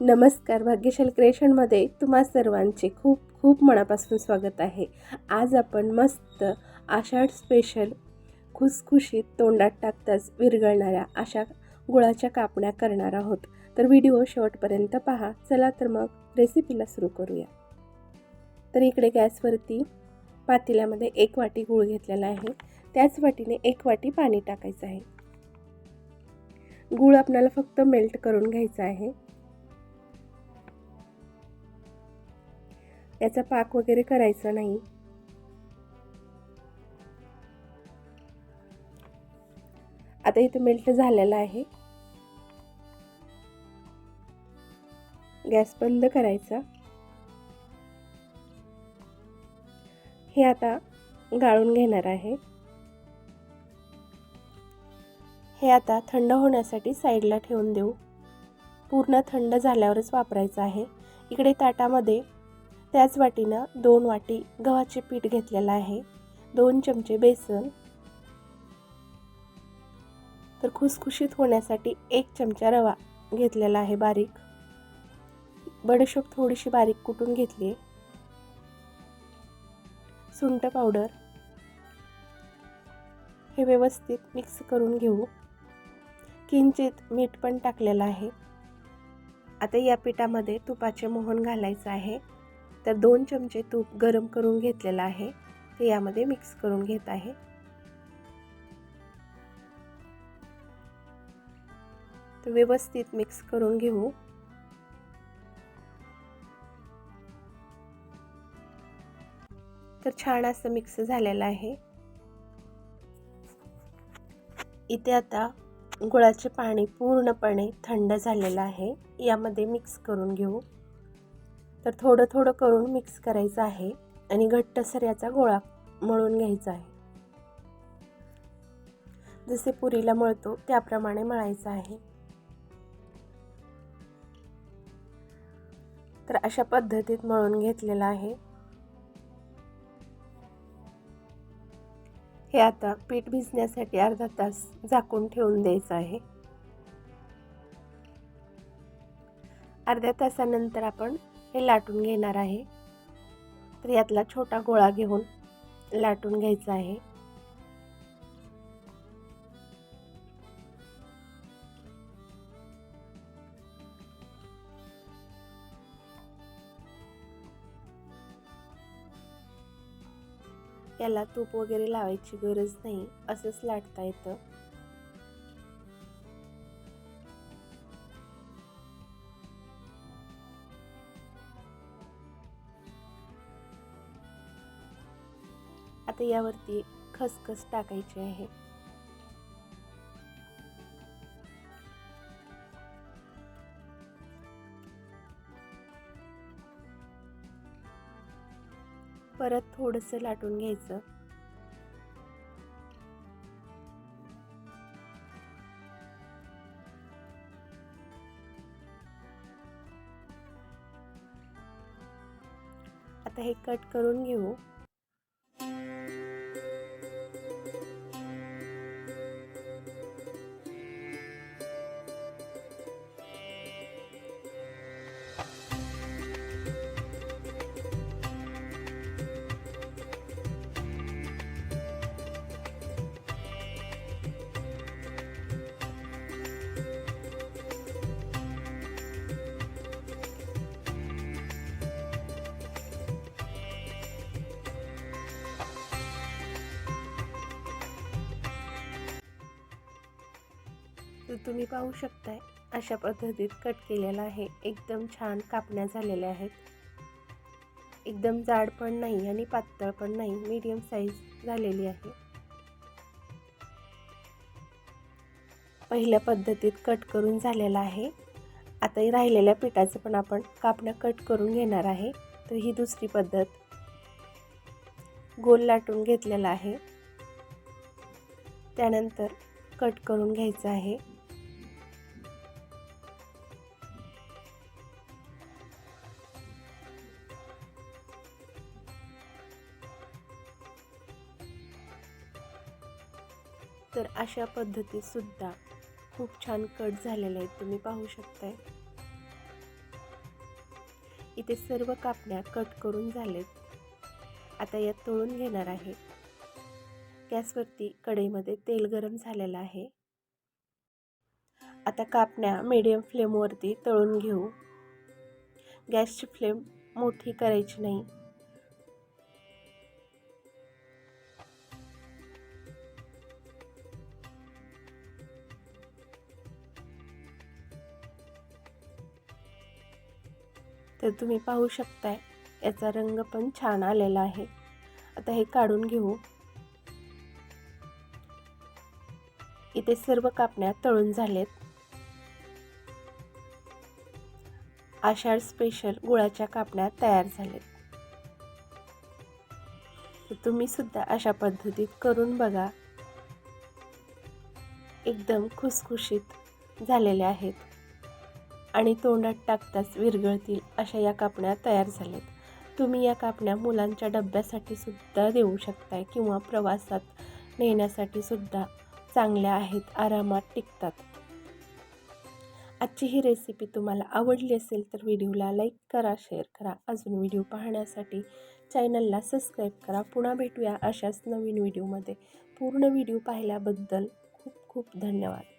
नमस्कार भाग्यशाल क्रिएशनमध्ये तुम्हा सर्वांचे खूप खूप मनापासून स्वागत आहे. आज आपण मस्त आषाढ स्पेशल खुसखुशीत तोंडात टाकताच विरघळणाऱ्या अशा गुळाच्या कापण्या करणार आहोत. तर व्हिडिओ शेवटपर्यंत पहा. चला तर मग रेसिपीला सुरू करूया. तर इकडे गॅसवरती पातेल्यामध्ये एक वाटी गूळ घेतलेला आहे. त्याच वाटीने एक वाटी पाणी टाकायचं आहे. गूळ आपल्याला फक्त मेल्ट करून घ्यायचं आहे. याचा पाक वगैरे करायचा नाही. आता इथं मेल्ट झालेला आहे. गॅस बंद करायचा. हे आता गाळून घेणार आहे. हे आता थंड होण्यासाठी साईडला ठेवून देऊ. पूर्ण थंड झाल्यावरच वापरायचं आहे. इकडे ताटामध्ये त्याच वाटीनं दोन वाटी गव्हाचे पीठ घेतलेलं आहे. दोन चमचे बेसन. तर खुसखुशीत होण्यासाठी एक चमचा रवा घेतलेला आहे बारीक. बडशोप थोडीशी बारीक कुटून घेतली. सुंट पावडर. हे व्यवस्थित मिक्स करून घेऊ. किंचित मीठ पण टाकलेलं आहे. आता या पिठामध्ये तुपाचे मोहन घालायचं आहे. तर दोन चमचे तूप गरम करून घेतलेलं आहे. ते यामध्ये मिक्स करून घेत आहे. तर व्यवस्थित मिक्स करून घेऊ. तर छान असं मिक्स झालेलं आहे. इथे आता गुळाचे पाणी पूर्णपणे थंड झालेलं आहे. यामध्ये मिक्स करून घेऊ. तर थोडं थोडं करून मिक्स करायचं आहे आणि घट्टसर याचा गोळा मळून घ्यायचा आहे. जसे पुरीला मळतो त्याप्रमाणे मळायचं आहे. तर अशा पद्धतीत मळून घेतलेलं आहे. हे आता पीठ भिजण्यासाठी अर्धा तास झाकून ठेवून द्यायचं आहे. अर्ध्या तासानंतर आपण हे लाटून घेणार आहे. तर यातला छोटा गोळा घेऊन लाटून घ्यायचा आहे. याला तूप वगैरे लावायची गरज नाही. असंच लाटता येतं. आता यावरती खसखस टाकायची आहे. परत थोडंसं लाटून घ्यायचं. आता हे कट करून घेऊ. तर तुम्ही पाहू शकताय अशा पद्धतीत कट केलेला आहे. एकदम छान कापण्या झालेल्या आहेत. एकदम जाड पण नाही आणि पातळ पण नाही मीडियम साईज झालेली आहे. पहिल्या पद्धतीत कट करून झालेला आहे. आता राहिलेल्या पिठाचं पण आपण कापण्या कट करून घेणार आहे. तर ही दुसरी पद्धत. गोल लाटून घेतलेला आहे. त्यानंतर कट करून घ्यायचं आहे. तर अशा पद्धतीसुद्धा खूप छान कट झालेले आहेत. तुम्ही पाहू शकताय. इथे सर्व कापण्या कट करून झालेत. आता यात तळून घेणार आहे. गॅसवरती कढईमध्ये तेल गरम झालेलं आहे. आता कापण्या मीडियम फ्लेमवरती तळून घेऊ. गॅसची फ्लेम मोठी करायची नाही. तर तुम्ही पाहू शकताय याचा रंग पण छान आलेला आहे. आता हे काढून घेऊ. इथे सर्व कापण्या तळून झालेत. आषाढ स्पेशल गुळाच्या कापण्या तयार झालेत. तुम्ही सुद्धा अशा पद्धतीत करून बघा. एकदम खुसखुशीत झालेले आहेत. आणि तोंडात टाकताच विरघळतील अशा या कापण्या तयार झाल्यात. तुम्ही या कापण्या मुलांच्या डब्यासाठी सुद्धा देऊ शकताय किंवा प्रवासात नेण्यासाठी सुद्धा चांगल्या आहेत आरामात टिकतात. आजची ही रेसिपी तुम्हाला आवडली असेल तर व्हिडिओला लाईक करा शेअर करा. अजून व्हिडिओ पाहण्यासाठी चॅनलला सबस्क्राईब करा. पुन्हा भेटूया अशाच नवीन व्हिडिओमध्ये पूर्ण व्हिडिओ पाहिल्याबद्दल खूप खूप धन्यवाद.